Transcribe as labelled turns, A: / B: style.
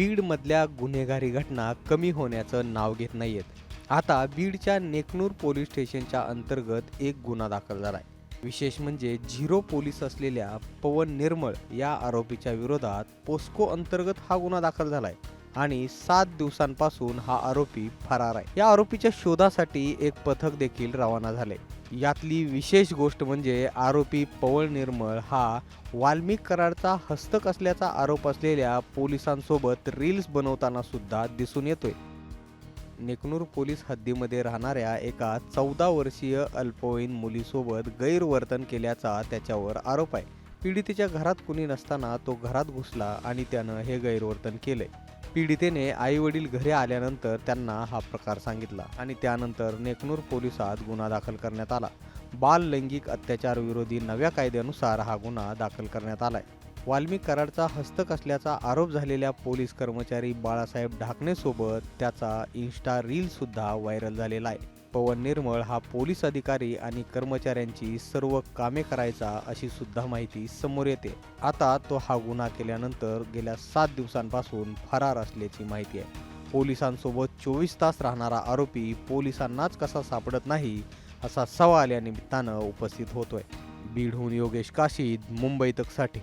A: बीडमधल्या गुन्हेगारी घटना कमी होण्याचं नाव घेत नाहीयेत. आता बीडच्या नेकनूर पोलीस स्टेशनच्या अंतर्गत एक गुन्हा दाखल झालाय. विशेष म्हणजे झिरो पोलीस असलेल्या पवन निर्मळ या आरोपीच्या विरोधात पोस्को अंतर्गत हा गुन्हा दाखल झालाय. आणि सात दिवसांपासून हा आरोपी फरार आहे. या आरोपीच्या शोधासाठी एक पथक देखील रवाना झाले. यातली विशेष गोष्ट म्हणजे आरोपी पवळ निर्मळ हा वाल्मिक कराडचा हस्तक असल्याचा आरोप असलेल्या पोलिसांसोबत रील्स बनवताना सुद्धा दिसून येतोय. नेकनूर पोलीस हद्दीमध्ये राहणाऱ्या एका चौदा वर्षीय अल्पवयीन मुलीसोबत गैरवर्तन केल्याचा त्याच्यावर आरोप आहे. पीडितेच्या घरात कुणी नसताना तो घरात घुसला आणि त्यानं हे गैरवर्तन केलंय. पीडितेने आई वडील घरी आल्यानंतर त्यांना हा प्रकार सांगितला आणि त्यानंतर नेकनूर पोलिसात गुन्हा दाखल करण्यात आला. बाल लैंगिक अत्याचार विरोधी नव्या कायद्यानुसार हा गुन्हा दाखल करण्यात आलाय. वाल्मिक कराडचा हस्तक असल्याचा आरोप झालेल्या पोलीस कर्मचारी बाळासाहेब ढाकणेसोबत त्याचा इन्स्टा रील सुद्धा व्हायरल झालेला आहे. पवन निर्मळ हा पोलीस अधिकारी आणि कर्मचाऱ्यांची सर्व कामे करायचा अशी सुद्धा माहिती समोर येते. आता तो हा गुन्हा केल्यानंतर गेल्या सात दिवसांपासून फरार असल्याची माहिती आहे. पोलिसांसोबत चोवीस तास राहणारा आरोपी पोलिसांनाच कसा सापडत नाही असा सवाल या निमित्तानं उपस्थित होतोय. बीडहून योगेश काशीद मुंबई तकसाठी